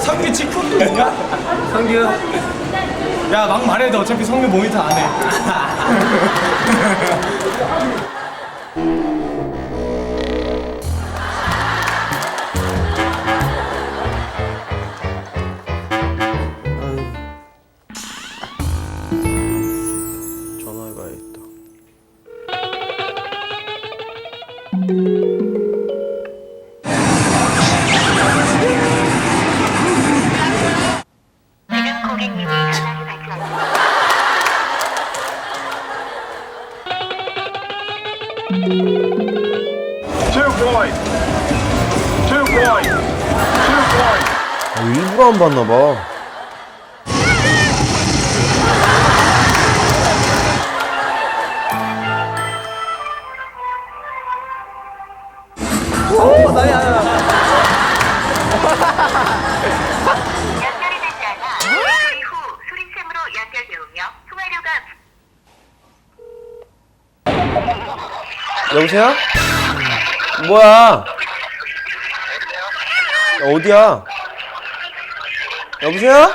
성규 직캠도 있냐? 성규 야 막 말해도 어차피 성규 모니터 안해 아, 일부러 안 봤나 봐. 여보세요? 뭐야? 어디야? 여보세요?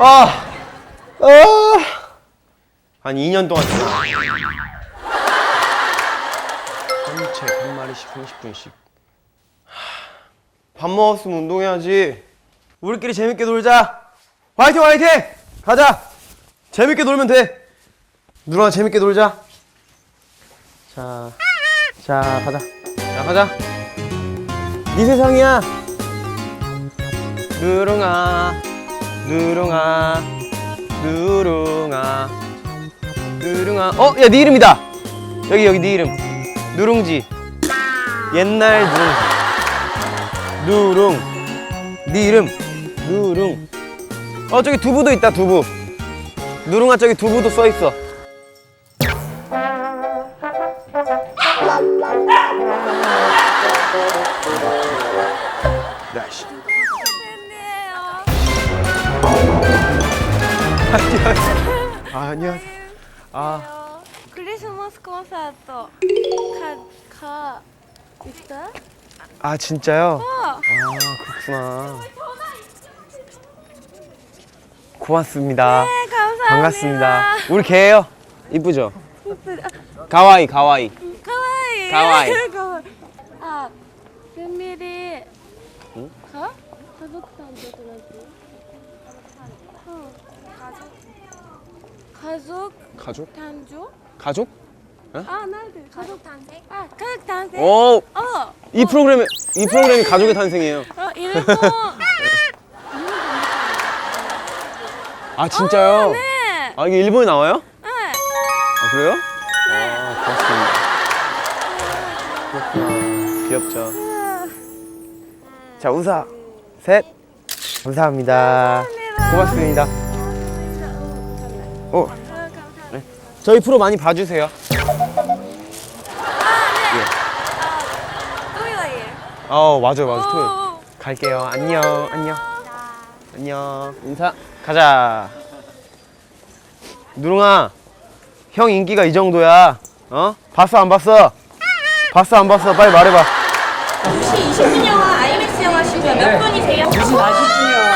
아, 아, 한 2년 동안 전화. 산책 한 마리씩 30분씩. 밥 먹었으면 운동해야지. 우리끼리 재밌게 놀자. 화이팅 화이팅! 가자. 재밌게 놀면 돼. 누나 재밌게 놀자. 자, 자 가자. 자 가자. 네 세상이야. 누룽아, 누룽아, 누룽아, 누룽아. 어, 야, 네 이름이다. 여기 여기 네 이름. 누룽지. 옛날 누룽지. 누룽. 네 이름 누룽 어 저기 두부도 있다 두부 누룽아 저기 두부도 써있어 아, 안녕하세요 아 크리스마스 콘서트 가, 가 있다? 아 진짜요? 어. 아 그렇구나 고맙습니다. 네, 감사합니다. 반갑습니다. 우리 개예요. 이쁘죠? 가와이 가와이. 가와이. 가와이. 아, 웬일이? 응? 가? 가족도 안 되더라고. 어. 가족. 가족? 단조? 가족? 어? 아, 나도 가족 단생. 아, 가족 단생. 오, 어. 이 프로그램 이 프로그램이 네. 가족의 탄생이에요. 어, 일본. 아 진짜요? 네아 이게 일본에 나와요? 네. 아 그래요? 아 고맙습니다. 그렇구나. 귀엽죠. 자 웃어. 셋. 감사합니다. 고맙습니다. 어. 네. 저희 프로 많이 봐주세요. 토요일 어 맞아요 맞아요. 토요일. 어, 갈게요. 안녕 안녕. 안녕. 인사. 가자. 누룽아, 형 인기가 이 정도야. 어? 봤어 안 봤어? 봤어 안 봤어? 빨리 말해봐. 혹시 20분 영화 아이맥스 영화 시고요. 몇 분이세요? 무슨 40분이야.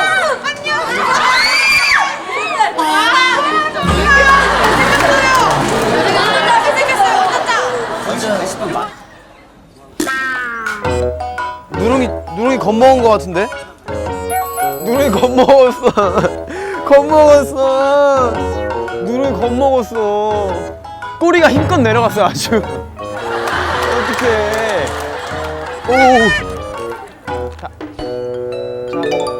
누룽이 누룽이 겁먹은 거 같은데? 누룽이 겁먹었어. 겁먹었어. 누룽이 겁먹었어. 꼬리가 힘껏 내려갔어 아주. 어떡해. 오. 자, 자 먹어.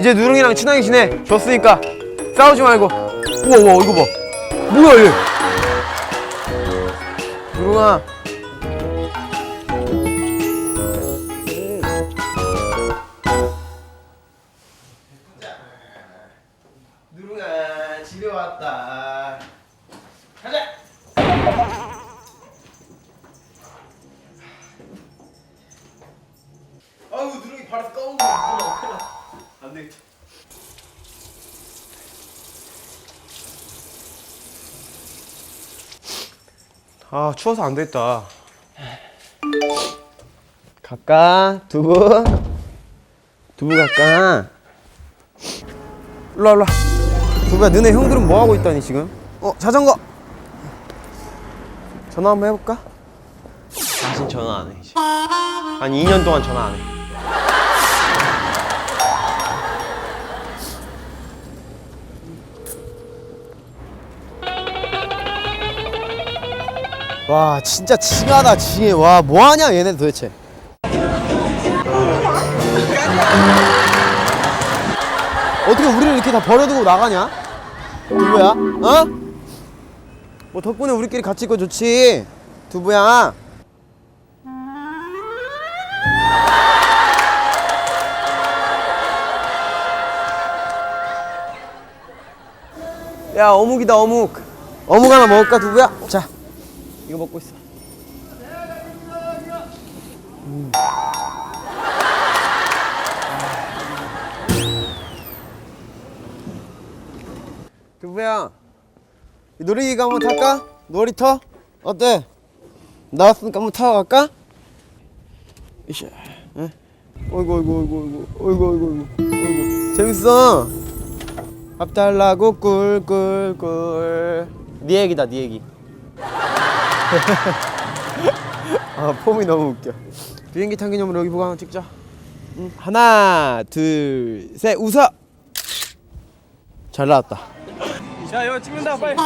이제 누룽이랑 친하게 지내. 줬으니까 싸우지 말고. 우와 우와 이거 봐. 뭐야 얘. 누룽아 추워서 안 되겠다 갈까? 두부? 두부 갈까? 일로와 일로와 두부야 너네 형들은 뭐 하고 있다니 지금? 어 자전거 전화 한번 해볼까? 다신 전화 안 해 이제 한 2년 동안 전화 안 해 와 진짜 징하다 징해. 와 뭐하냐 얘네 도대체. 어떻게 우리를 이렇게 다 버려두고 나가냐? 두부야 어? 뭐 덕분에 우리끼리 같이 있고 좋지 두부야. 야 어묵이다 어묵. 어묵 하나 먹을까 두부야? 자 이거 먹고 있어. 음. 아. 두부야, 놀이기가 한번 탈까? 놀이터? 어때? 나왔으니까 한번 타고 갈까? 이씨, 응? 어이구, 어이구, 어이구, 어이구, 어이구, 어이구, 어이구. 재밌어. 밥 달라고 꿀꿀꿀. 네 얘기다, 네 얘기. 아 폼이 너무 웃겨. 비행기 탄 기념으로 여기 보고 하나 찍자. 응. 하나 둘 셋 웃어! 잘 나왔다. 자 이거 찍는다 빨리.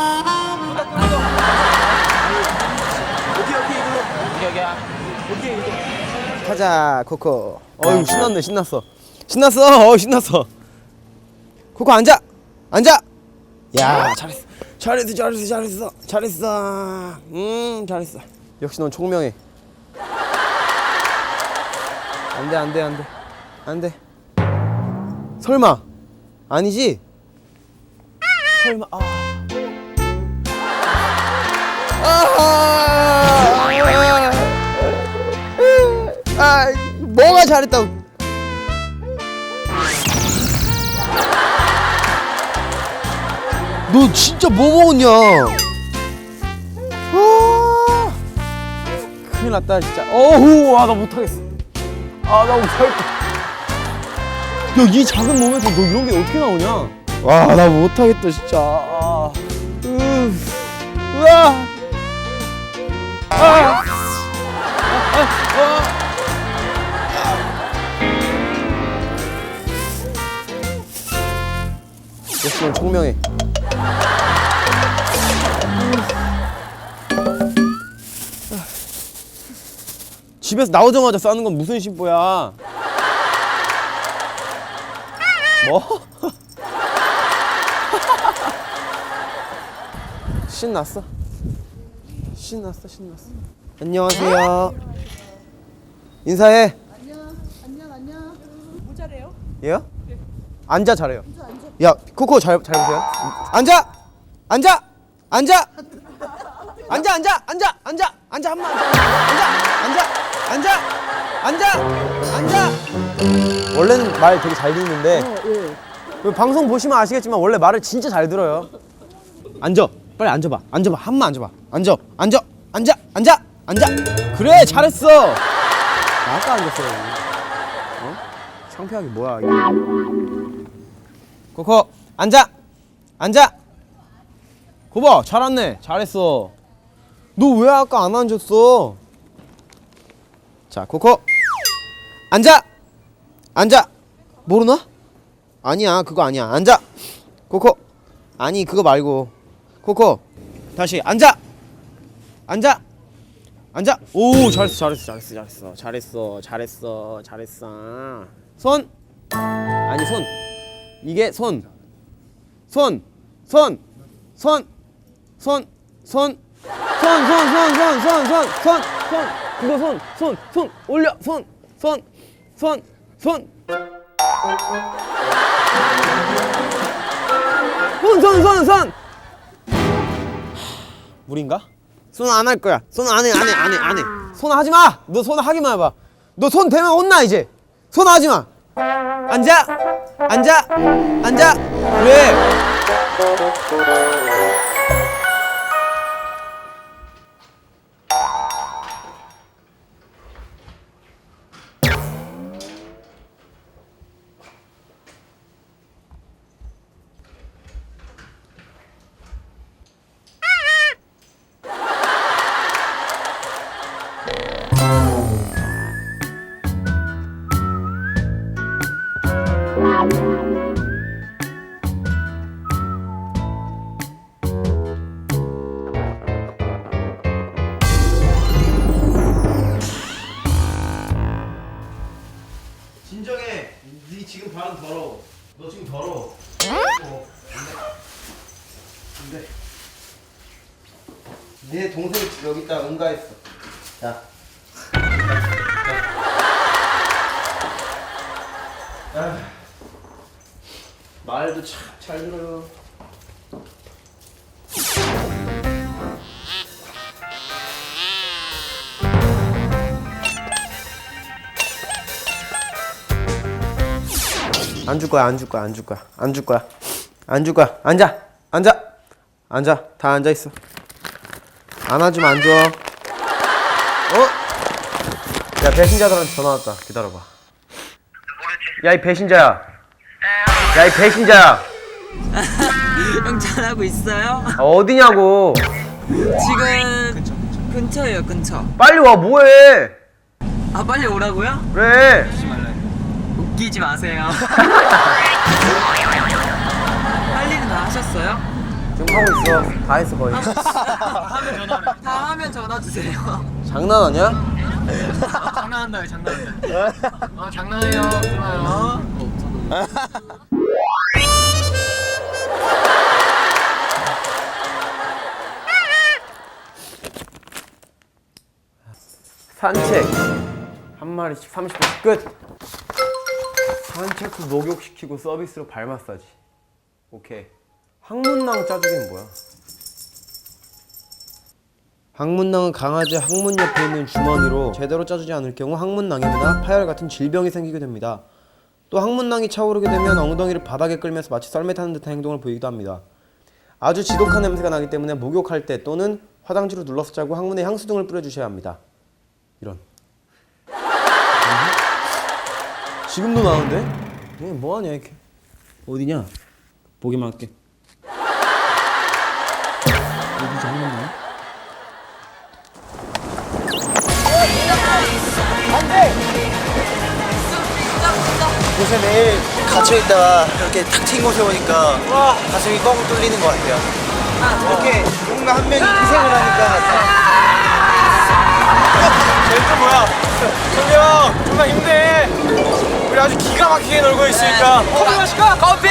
가자 코코. 어유 신났네 신났어. 신났어 어 신났어. 코코 앉아! 앉아! 야 잘했어 잘했어 잘했어 잘했어. 잘했어. 음 잘했어. 역시 넌 총명해. 안돼 안돼 안돼. 안돼. 설마. 아니지? 설마 아. 아, 아, 뭐가 잘했다고? 너 진짜 뭐 먹었냐? 아, 큰일 났다 진짜. 어후, 아나 못하겠어. 아나 못하겠다. 야, 이 작은 몸에서 너 이런 게 어떻게 나오냐? 와, 나 못하겠다 진짜. 아, 으, 으아, 아. 역시 넌 총명해. 집에서 나오자마자 싸는 건 무슨 심보야? 뭐? 신났어. 신났어, 신났어. 안녕하세요. 인사해. 안녕, 안녕, 안녕. 뭐 잘해요? 얘요? 앉아 잘해요. 야, 코코 잘, 잘 보세요. 앉아! 앉아! 앉아! 앉아, 앉아! 앉아! 앉아! 앉아! 한번 앉아! 앉아! 앉아! 앉아! 앉아! 원래는 말 되게 잘 듣는데 그 방송 보시면 아시겠지만 원래 말을 진짜 잘 들어요. 앉아. 빨리 앉아봐. 앉아봐. 한번 앉아봐. 앉아. 앉아. 앉아. 앉아. 앉아. 그래, 잘했어. 나 아까 앉았어요. 어? 창피하게 뭐야, 이거. 코코 앉아! 앉아! 고봐 잘 왔네. 잘했어. 너 왜 아까 안 앉았어? 자 코코. 앉아! 앉아! 모르나? 아니야 그거 아니야. 앉아! 코코. 아니 그거 말고. 코코. 다시 앉아! 앉아! 앉아! 오 잘했어 잘했어 잘했어 잘했어. 잘했어 잘했어 잘했어. 손! 아니 손 이게 손, 손, 손, 손, 손, 손, 손, 손, 손, 손, 손, 손, 손, 손, 그거 손, 손, 손, 올려, 손, 손, 손, 손, 손, 손, 손, 손. 물인가? 손 안 할 거야. 손 안 해, 안 해, 안 해, 안 해. 손 하지 마. 너 손 하기만 해 봐. 너 손 대면 혼나 이제. 손 하지 마. 앉아! 앉아! 앉아! 왜 진정해. 네 지금 발은 더러워. 너 지금 더러워. 어. 안 돼. 안 돼. 내 동생 여기 있다 응가했어. 안 줄 거야, 안 줄 거야, 안 줄 거야, 안 줄 거야, 안 줄 거야. 앉아, 앉아, 앉아. 다 앉아 있어. 안 하지면 안 줘. 어? 야 배신자들한테 전화 왔다. 기다려봐. 야 이 배신자야. 야 이 배신자야. 형 잘하고 있어요? 아, 어디냐고. 지금 근처, 요 근처. 빨리 와 뭐해? 아 빨리 오라고요? 그래. 웃기지 마세요. 할 일은 다 하셨어요? 지금 하고 있어. 다 했어 거의. 다 하면 전화 주세요. 장난하냐? 장난한다 장난한다 아 장난해요 좋아요 산책 한 마리씩 30분 끝. 산책 후 목욕시키고 서비스로 발 마사지. 오케이. 항문낭 짜주기는 뭐야? 항문낭은 강아지 항문 옆에 있는 주머니로 제대로 짜주지 않을 경우 항문낭염이나 파열 같은 질병이 생기게 됩니다. 또 항문낭이 차오르게 되면 엉덩이를 바닥에 끌면서 마치 썰매 타는 듯한 행동을 보이기도 합니다. 아주 지독한 냄새가 나기 때문에 목욕할 때 또는 화장지로 눌러서 짜고 항문에 향수 등을 뿌려주셔야 합니다. 이런. 지금도 나오는데? 얘 뭐하냐 이렇게? 어디냐? 보기만 할게. 어디 장난이야? 요새 매일 갇혀있다가 이렇게 탁튄 곳에 오니까 가슴이 뻥 뚫리는 것 같아요. 이렇게 누군가 한 명이 희생을 하니까 멘트 뭐야 성경 정말 힘내 우리 아주 기가 막히게 놀고 있으니까 커피 마실까? 커피!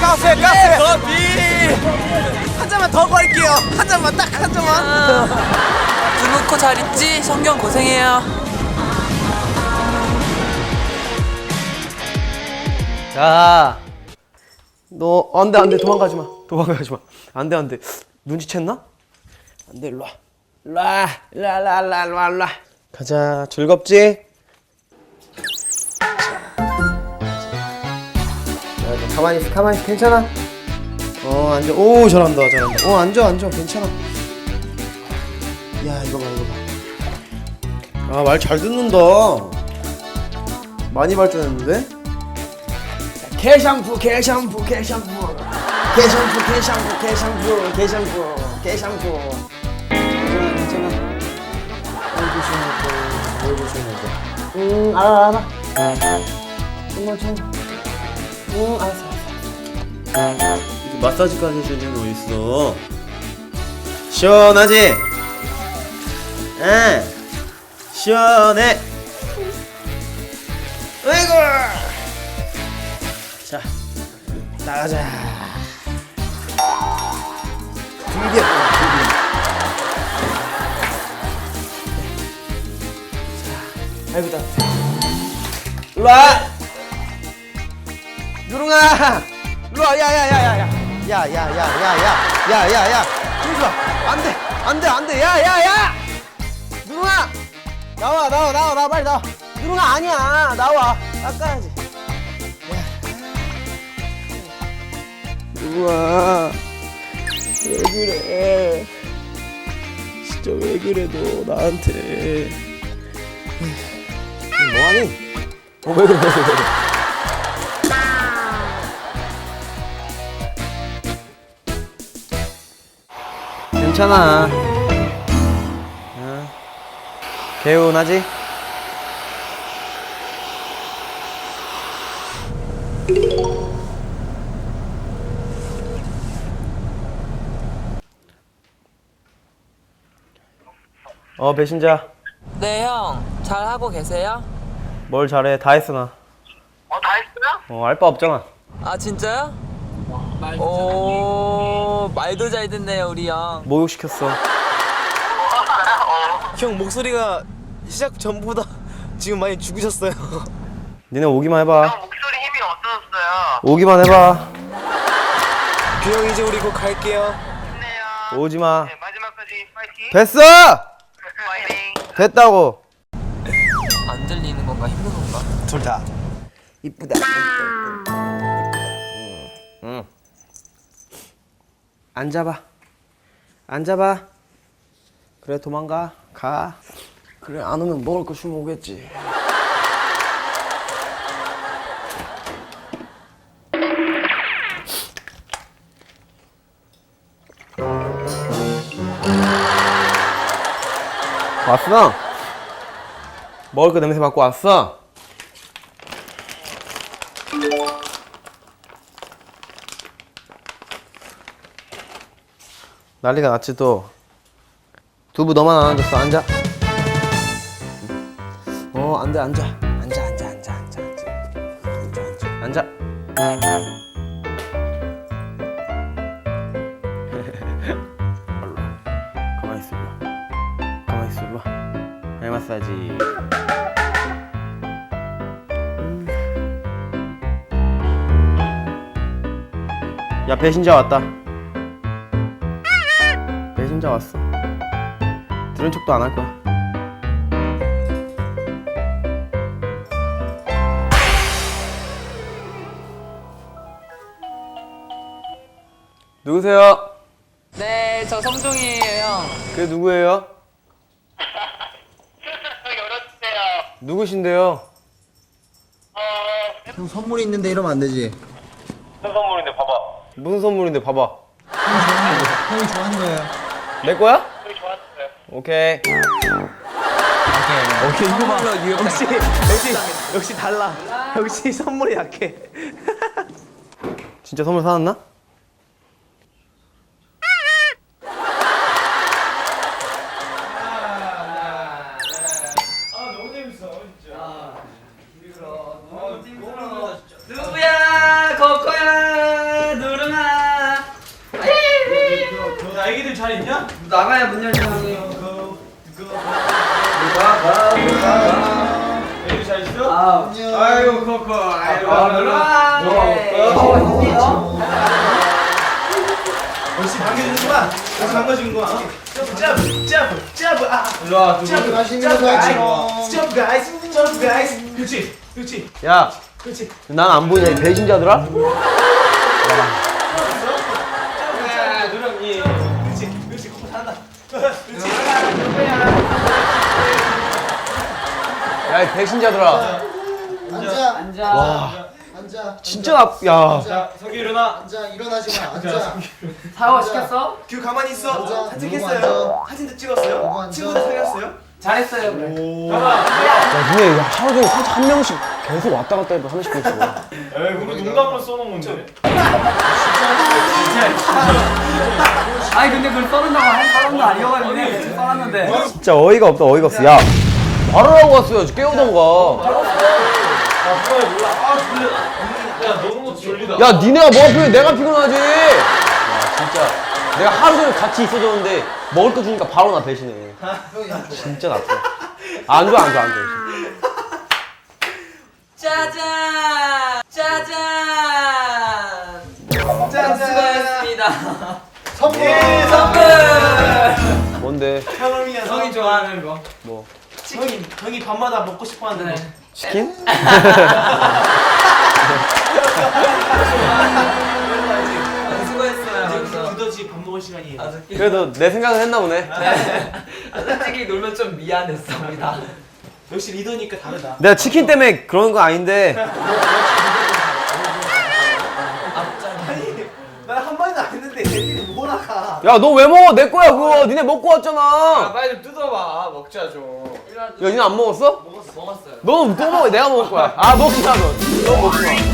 카페 카페 카페 커피 한 잔만 더 걸게요. 한 잔만 딱 한 잔만. 두놓고 잘 있지? 성경 고생해요. 자. 너 안돼 안돼 도망가지 마 도망가지 마 안돼 안돼 눈치챘나? 안돼 일로 와 일로 와 일로 와 일로 와 일로 와 일로 와 일로 와 가자 즐겁지? 가만히 있어 가만히 있어 괜찮아? 어 앉아. 오 잘한다 잘한다. 어 앉아 앉아 괜찮아. 야 이거 봐 이거 봐아 말 잘 듣는다. 많이 발전했는데? 개샴푸 개샴푸 개샴푸. 개샴푸 개샴푸 개샴푸 개샴푸 개샴푸. 괜찮아 괜찮아. 아이고 시원하다 아이고 시원하다 응 알아 알아. 정말 참 응, 알았어 알았어. 마사지까지 해주는 게 어딨어? 시원하지? 응 시원해. 아이고. 자 나가자. 자 아이고 나. 일로와 누룽아! 일로 와. 야야야야야. 야야야야야야야야. 누룽아 안돼. 안돼 안돼. 야야야. 누룽아! 나와 나와 나와. 나와 빨리 나와. 누룽아 아니야. 나와. 닦아야지. 우와 왜 그래? 진짜 왜 그래 너 나한테? 뭐하니? 왜 그래 괜찮아 어. 개운하지? 어 배신자 네, 형. 잘 하고 계세요? 뭘 잘해 다 했어 나 어, 다 했어요? 어, 알바 없잖아 아, 진짜요? 오 말도 잘 듣네요 우리 형. 목욕시켰어. 형 목소리가 시작 전보다 지금 많이 죽으셨어요. 니네 오기만 해봐. 목소리 힘이 없어졌어요. 오기만 해봐. 규형 이제 우리 곧 갈게요. 힘내요. 오지 마. 네, 마지막까지 파이팅. 됐어! 파이팅. 됐다고. 안 들리는 건가 힘든 건가? 둘 다. 이쁘다. 앉아봐. 앉아봐. 그래 도망가. 가. 그래 안 오면 먹을 거 주면 오겠지. 왔어? 먹을 거 냄새 맡고 왔어? 난리가 났지 또. 두부 너만 안 앉았어. 앉아. 어 안돼 앉아. 앉아 앉아 앉아 앉아 앉아. 앉아 가만히 있어 봐. 가만히 있어 봐. 발 마사지. 음. 야 배신자 왔다 배신자 왔어 들은 척도 안 할 거야 누구세요? 네, 저 성종이에요 형. 그게 누구예요? 열어주세요. 누구신데요? 형 선물이 있는데 이러면 안 되지. 선물인데 봐봐. 무슨 선물인데 봐봐. 형이 좋아하는 거예요. 내 거야? 오케이. 오케이 이거 봐. 선물로 유혹 역시 역시 역시 달라. 역시 선물이 약해. 진짜 선물 사왔나? 누구야 거거야 누르나 너 애기들 잘 있냐? 나가야 문 열지 형이 애기들 잘 있어? 아이고 코코. 아이고 누르나 역시 반겨주는구만. 역시 반겨주는구만. 점프 점프 점프 아. 일로 와. 점프 맛있는 거. 있지. 점프 가이스. 점프 가이스. 그렇지. 그렇지. 야, 그렇지. 난 안 보이냐 이 배신자들아? 야, 이 배신자들아. 앉아. 앉아 앉아. 진짜 나, 야. 자, 석이 일어나. 앉아. 일어나지 마. 앉아. 샤워 시켰어? 규 가만히 있어. 앉아. 산책했어요. 누구 사진도 찍었어요. 앉아. 친구도 사귀었어요. 잘했어요 야, 야, 하루 종일 살짝 한 명씩 계속 왔다 갔다 해봐 30분씩. 에이, 우리 농담으로 써놓은 건데. 아니 근데 그걸 써는다고 한 사람도 아니어가지고 그냥 대충 써놨는데 진짜 어이가 없다, 어이가 없어. 야, 바로 하고 왔어야지. 깨우던가. 아. 아. 야, 너무 졸리다. 야, 니네가 뭐가 피곤해? 내가 피곤하지. 야, 진짜. 내가 하루 종일 같이 있어줬는데 먹을 거 주니까 바로 나 배신해. 진짜 나빠. 안 줘, 안 줘, 안 줘. 짜잔 짜잔 짠 수고하셨습니다 선물. 선물 뭔데? 형이 좋아하는 거 뭐? 형이 형이 밤마다 먹고 싶어하는 거. 치킨? 수고했어요 이제 그래서 두더지 밥 먹을 시간이에요. 아주 그래도 내 생각을 했나 보네. 아, 솔직히 놀면 좀 미안했습니다 역시 리더니까 다르다. 내가 치킨 때문에 그런 거 아닌데. 난한 마디도 안 했는데 애들이 뭐 나가. 야, 너 왜 먹어? 내 거야, 그거. 니네 먹고 왔잖아. 빨리 좀 뜯어봐. 먹자 좀. 야, 니네 안 먹었어? 먹었어 먹었어요 너는 또 먹어. 내가 먹을 거야. 아, 먹지 마, 너. 너 먹지 마.